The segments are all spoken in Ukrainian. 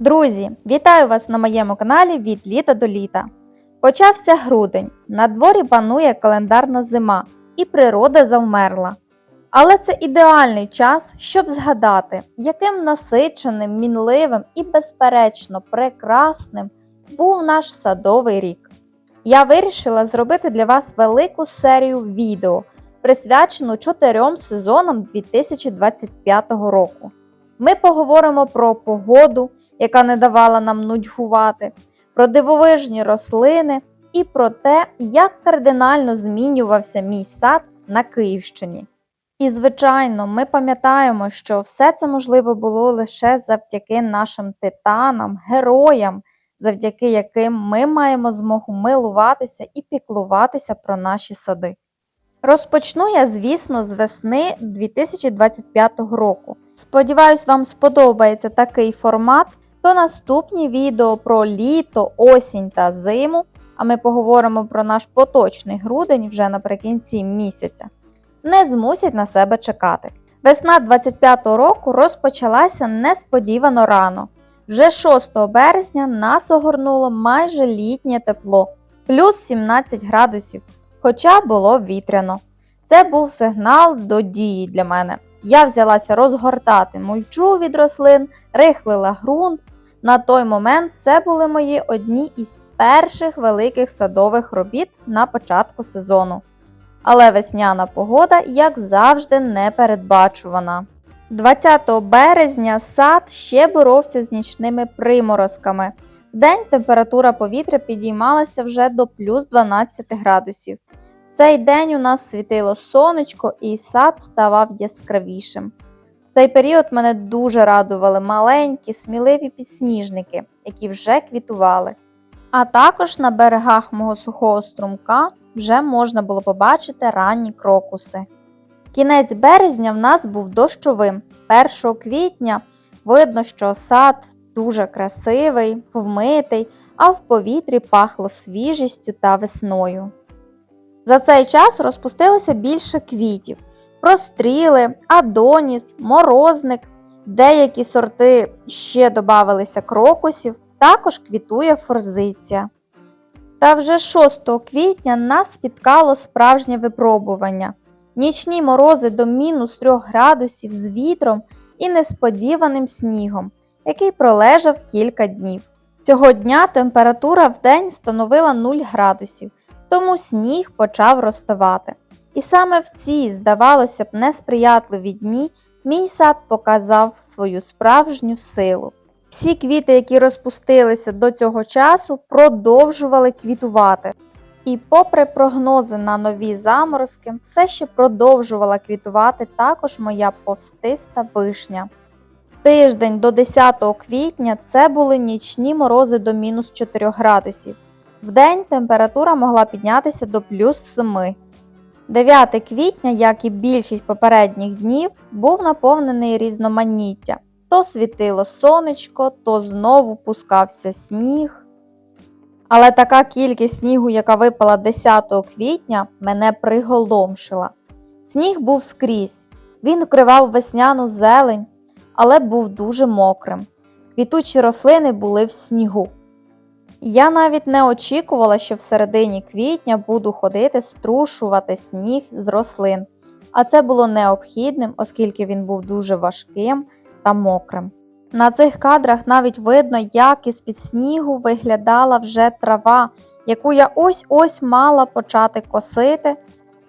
Друзі, вітаю вас на моєму каналі від літа до літа. Почався грудень, на дворі панує календарна зима, і природа завмерла. Але це ідеальний час, щоб згадати, яким насиченим, мінливим і, безперечно, прекрасним був наш садовий рік. Я вирішила зробити для вас велику серію відео, присвячену чотирьом сезонам 2025 року. Ми поговоримо про погоду, яка не давала нам нудьгувати, про дивовижні рослини і про те, як кардинально змінювався мій сад на Київщині. І, звичайно, ми пам'ятаємо, що все це можливо було лише завдяки нашим титанам, героям, завдяки яким ми маємо змогу милуватися і піклуватися про наші сади. Розпочну я, звісно, з весни 2025 року. Сподіваюсь, вам сподобається такий формат. То наступні відео про літо, осінь та зиму, а ми поговоримо про наш поточний грудень вже наприкінці місяця, не змусять на себе чекати. Весна 25-го року розпочалася несподівано рано. Вже 6 березня нас огорнуло майже літнє тепло, плюс 17 градусів, хоча було вітряно. Це був сигнал до дії для мене. Я взялася розгортати мульчу від рослин, рихлила ґрунт. На той момент це були мої одні із перших великих садових робіт на початку сезону. Але весняна погода, як завжди, непередбачувана. 20 березня сад ще боровся з нічними приморозками. Вдень температура повітря підіймалася вже до плюс 12 градусів. Цей день у нас світило сонечко і сад ставав яскравішим. Цей період мене дуже радували маленькі, сміливі підсніжники, які вже квітували. А також на берегах мого сухого струмка вже можна було побачити ранні крокуси. Кінець березня в нас був дощовим. 1 квітня видно, що сад дуже красивий, вмитий, а в повітрі пахло свіжістю та весною. За цей час розпустилося більше квітів. Простріли, адоніс, морозник, деякі сорти ще додавалися крокусів, також квітує форзиція. Та вже 6 квітня нас спіткало справжнє випробування. Нічні морози до мінус 3 градусів з вітром і несподіваним снігом, який пролежав кілька днів. Цього дня температура в день становила 0 градусів, тому сніг почав розставати. І саме в ці, здавалося б, несприятливі дні мій сад показав свою справжню силу. Всі квіти, які розпустилися до цього часу, продовжували квітувати. І, попри прогнози на нові заморозки, все ще продовжувала квітувати також моя повстиста вишня. Тиждень до 10 квітня це були нічні морози до мінус 4 градусів. Вдень температура могла піднятися до плюс 7. 9 квітня, як і більшість попередніх днів, був наповнений різноманіття. То світило сонечко, то знову пускався сніг. Але така кількість снігу, яка випала 10 квітня, мене приголомшила. Сніг був скрізь, він вкривав весняну зелень, але був дуже мокрим. Квітучі рослини були в снігу. Я навіть не очікувала, що в середині квітня буду ходити струшувати сніг з рослин, а це було необхідним, оскільки він був дуже важким та мокрим. На цих кадрах навіть видно, як із під снігу виглядала вже трава, яку я ось-ось мала почати косити.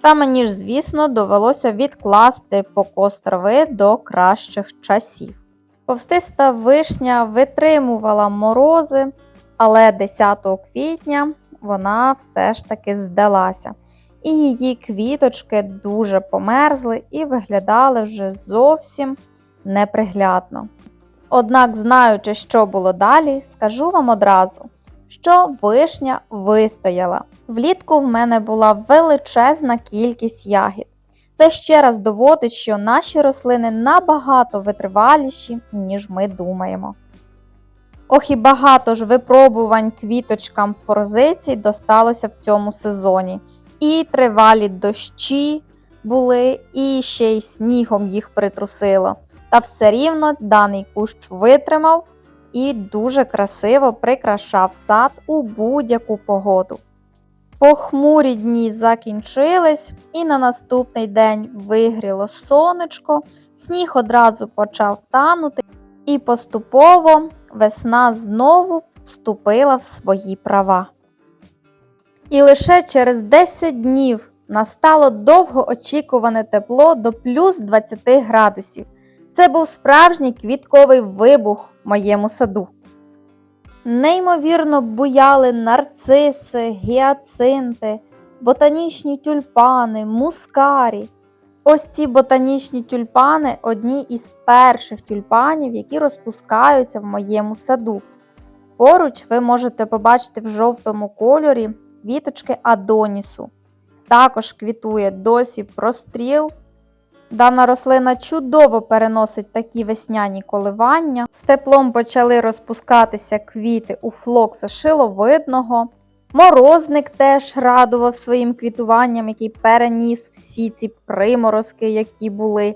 Та мені ж, звісно, довелося відкласти покос трави до кращих часів. Повстиста вишня витримувала морози, але 10 квітня вона все ж таки здалася. І її квіточки дуже померзли і виглядали вже зовсім неприглядно. Однак, знаючи, що було далі, скажу вам одразу, що вишня вистояла. Влітку в мене була величезна кількість ягід. Це ще раз доводить, що наші рослини набагато витриваліші, ніж ми думаємо. Ох і багато ж випробувань квіточкам форзиці досталося в цьому сезоні. І тривалі дощі були, і ще й снігом їх притрусило. Та все рівно даний кущ витримав і дуже красиво прикрашав сад у будь-яку погоду. Похмурі дні закінчились, і на наступний день вигріло сонечко, сніг одразу почав танути, і поступово весна знову вступила в свої права. І лише через 10 днів настало довгоочікуване тепло до плюс 20 градусів. Це був справжній квітковий вибух в моєму саду. Неймовірно буяли нарциси, гіацинти, ботанічні тюльпани, мускарі. Ось ці ботанічні тюльпани одні із перших тюльпанів, які розпускаються в моєму саду. Поруч ви можете побачити в жовтому кольорі квіточки Адонісу. Також квітує досі простріл. Дана рослина чудово переносить такі весняні коливання. З теплом почали розпускатися квіти у флокса шиловидного. Морозник теж радував своїм квітуванням, який переніс всі ці приморозки, які були.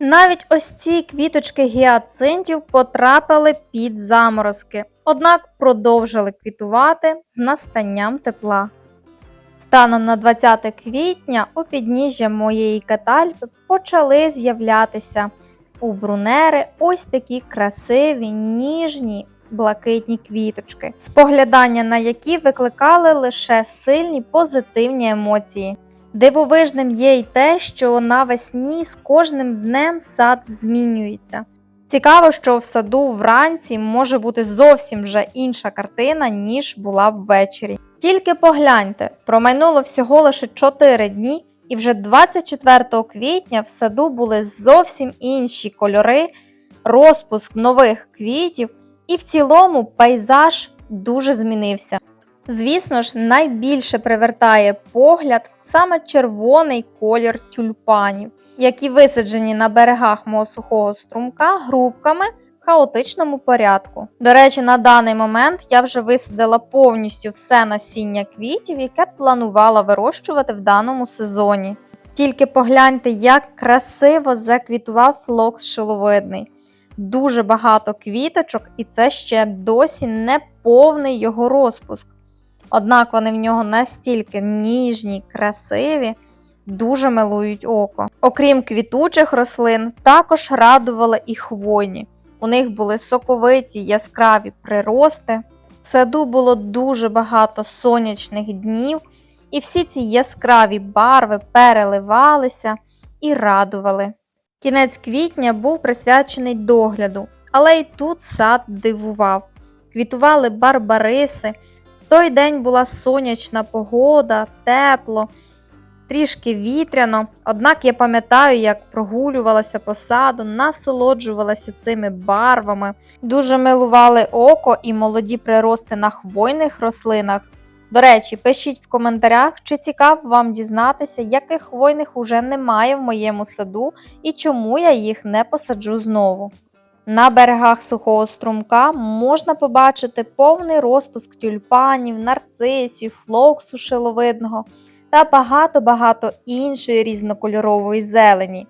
Навіть ось ці квіточки гіацинтів потрапили під заморозки, однак продовжили квітувати з настанням тепла. Станом на 20 квітня у підніжжя моєї катальпи почали з'являтися у брунери ось такі красиві, ніжні, блакитні квіточки, споглядання на які викликали лише сильні позитивні емоції. Дивовижним є й те, що навесні з кожним днем сад змінюється. Цікаво, що в саду вранці може бути зовсім вже інша картина, ніж була ввечері. Тільки погляньте, промайнуло всього лише 4 дні, і вже 24 квітня в саду були зовсім інші кольори, розпуск нових квітів, і в цілому пейзаж дуже змінився. Звісно ж, найбільше привертає погляд саме червоний колір тюльпанів, які висаджені на берегах мого сухого струмка грубками в хаотичному порядку. До речі, на даний момент я вже висадила повністю все насіння квітів, яке планувала вирощувати в даному сезоні. Тільки погляньте, як красиво заквітував флокс шиловидний. Дуже багато квіточок, і це ще досі не повний його розпуск. Однак вони в нього настільки ніжні, красиві, дуже милують око. Окрім квітучих рослин, також радували і хвойні. У них були соковиті яскраві прирости. В саду було дуже багато сонячних днів, і всі ці яскраві барви переливалися і радували. Кінець квітня був присвячений догляду, але й тут сад дивував. Квітували барбариси. В той день була сонячна погода, тепло, трішки вітряно. Однак я пам'ятаю, як прогулювалася по саду, насолоджувалася цими барвами, дуже милували око і молоді прирости на хвойних рослинах. До речі, пишіть в коментарях, чи цікаво вам дізнатися, яких хвойних уже немає в моєму саду і чому я їх не посаджу знову. На берегах сухого струмка можна побачити повний розпуск тюльпанів, нарцисів, флоксу шиловидного та багато-багато іншої різнокольорової зелені.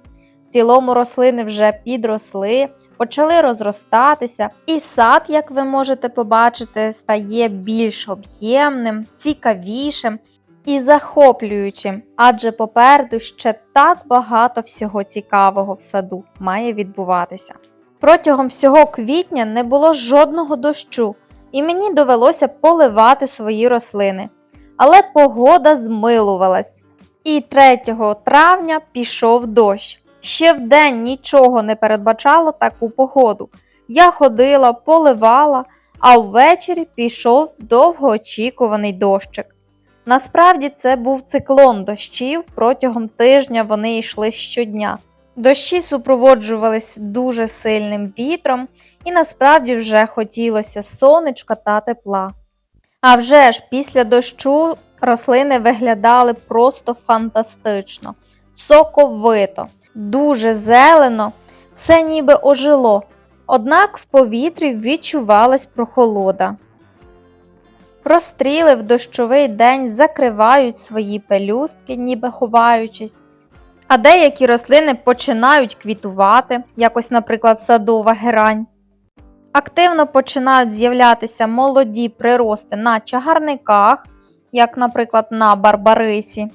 В цілому рослини вже підросли, почали розростатися, і сад, як ви можете побачити, стає більш об'ємним, цікавішим і захоплюючим, адже попереду ще так багато всього цікавого в саду має відбуватися. Протягом всього квітня не було жодного дощу, і мені довелося поливати свої рослини. Але погода змилувалась. І 3 травня пішов дощ. Ще вдень нічого не передбачало таку погоду. Я ходила, поливала, а ввечері пішов довгоочікуваний дощик. Насправді це був циклон дощів, протягом тижня вони йшли щодня. Дощі супроводжувались дуже сильним вітром, і насправді вже хотілося сонечка та тепла. А вже ж після дощу рослини виглядали просто фантастично, соковито, дуже зелено, все ніби ожило, однак в повітрі відчувалась прохолода. Простріли в дощовий день закривають свої пелюстки, ніби ховаючись. А деякі рослини починають квітувати, якось, наприклад, садова герань. Активно починають з'являтися молоді прирости на чагарниках, як, наприклад, на Барбарисі.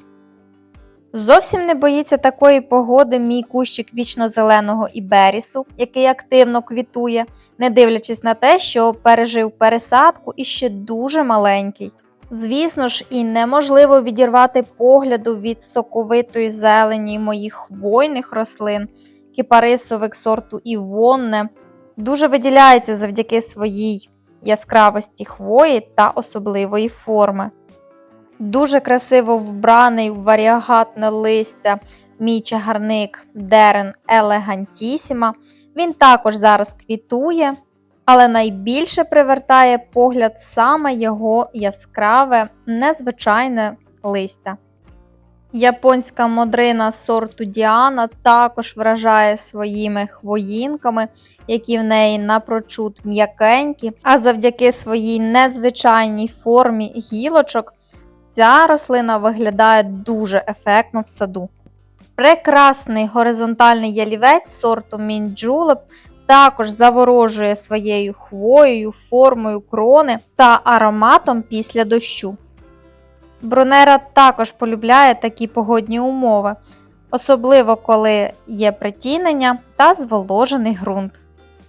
Зовсім не боїться такої погоди мій кущик вічно-зеленого іберісу, який активно квітує, не дивлячись на те, що пережив пересадку і ще дуже маленький. Звісно ж, і неможливо відірвати погляду від соковитої зелені моїх хвойних рослин, кипарисовик сорту Івонне, дуже виділяється завдяки своїй яскравості хвої та особливої форми. Дуже красиво вбраний в варіагатне листя мій чагарник Дерен Елегантісіма. Він також зараз квітує, але найбільше привертає погляд саме його яскраве, незвичайне листя. Японська модрина сорту Діана також вражає своїми хвоїнками, які в неї напрочуд м'якенькі, а завдяки своїй незвичайній формі гілочок ця рослина виглядає дуже ефектно в саду. Прекрасний горизонтальний ялівець сорту Мінджулеп також заворожує своєю хвоєю, формою крони та ароматом після дощу. Брунера також полюбляє такі погодні умови, особливо коли є притінення та зволожений ґрунт.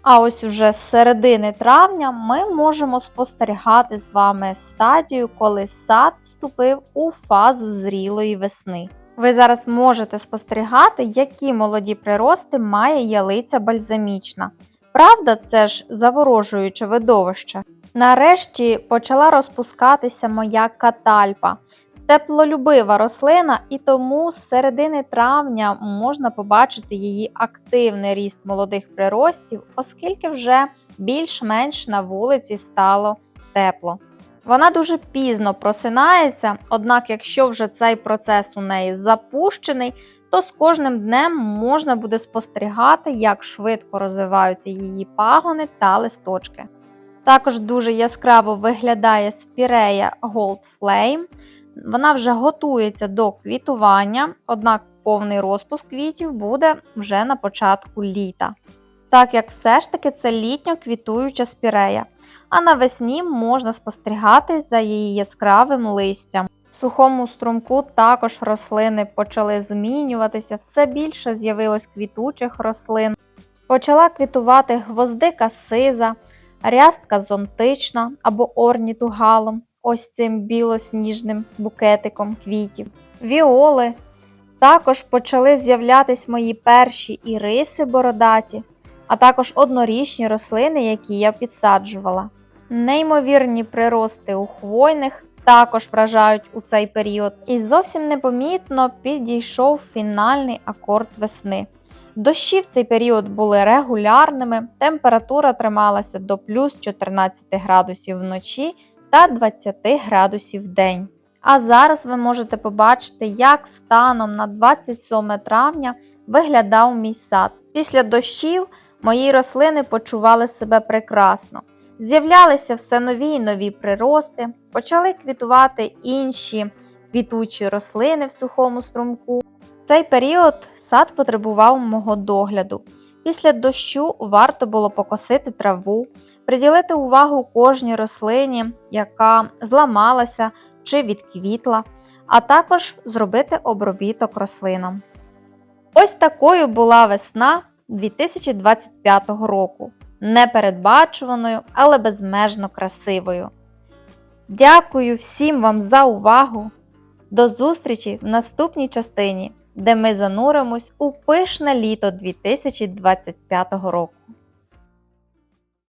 А ось уже з середини травня ми можемо спостерігати з вами стадію, коли сад вступив у фазу зрілої весни. Ви зараз можете спостерігати, які молоді прирости має ялиця бальзамічна. Правда, це ж заворожуюче видовище. Нарешті почала розпускатися моя катальпа. Теплолюбива рослина, і тому з середини травня можна побачити її активний ріст молодих приростів, оскільки вже більш-менш на вулиці стало тепло. Вона дуже пізно просинається, однак, якщо вже цей процес у неї запущений, то з кожним днем можна буде спостерігати, як швидко розвиваються її пагони та листочки. Також дуже яскраво виглядає спірея Gold Flame. Вона вже готується до квітування, однак повний розпуск квітів буде вже на початку літа. Так як все ж таки це літньо квітуюча спірея, а навесні можна спостерігати за її яскравим листям. В сухому струмку також рослини почали змінюватися, все більше з'явилось квітучих рослин. Почала квітувати гвоздика сиза, рястка зонтична або орнітугалом, ось цим білосніжним букетиком квітів. Віоли. Також почали з'являтись мої перші іриси бородаті, а також однорічні рослини, які я підсаджувала. Неймовірні прирости у хвойних також вражають у цей період, і зовсім непомітно підійшов фінальний акорд весни. Дощі в цей період були регулярними, температура трималася до плюс 14 градусів вночі та 20 градусів в день. А зараз ви можете побачити, як станом на 27 травня виглядав мій сад. Після дощів мої рослини почували себе прекрасно. З'являлися все нові й нові прирости, почали квітувати інші квітучі рослини в сухому струмку. В цей період сад потребував мого догляду. Після дощу варто було покосити траву, приділити увагу кожній рослині, яка зламалася чи відквітла, а також зробити обробіток рослинам. Ось такою була весна 2025 року. Непередбачуваною, але безмежно красивою. Дякую всім вам за увагу! До зустрічі в наступній частині, де ми зануримось у пишне літо 2025 року.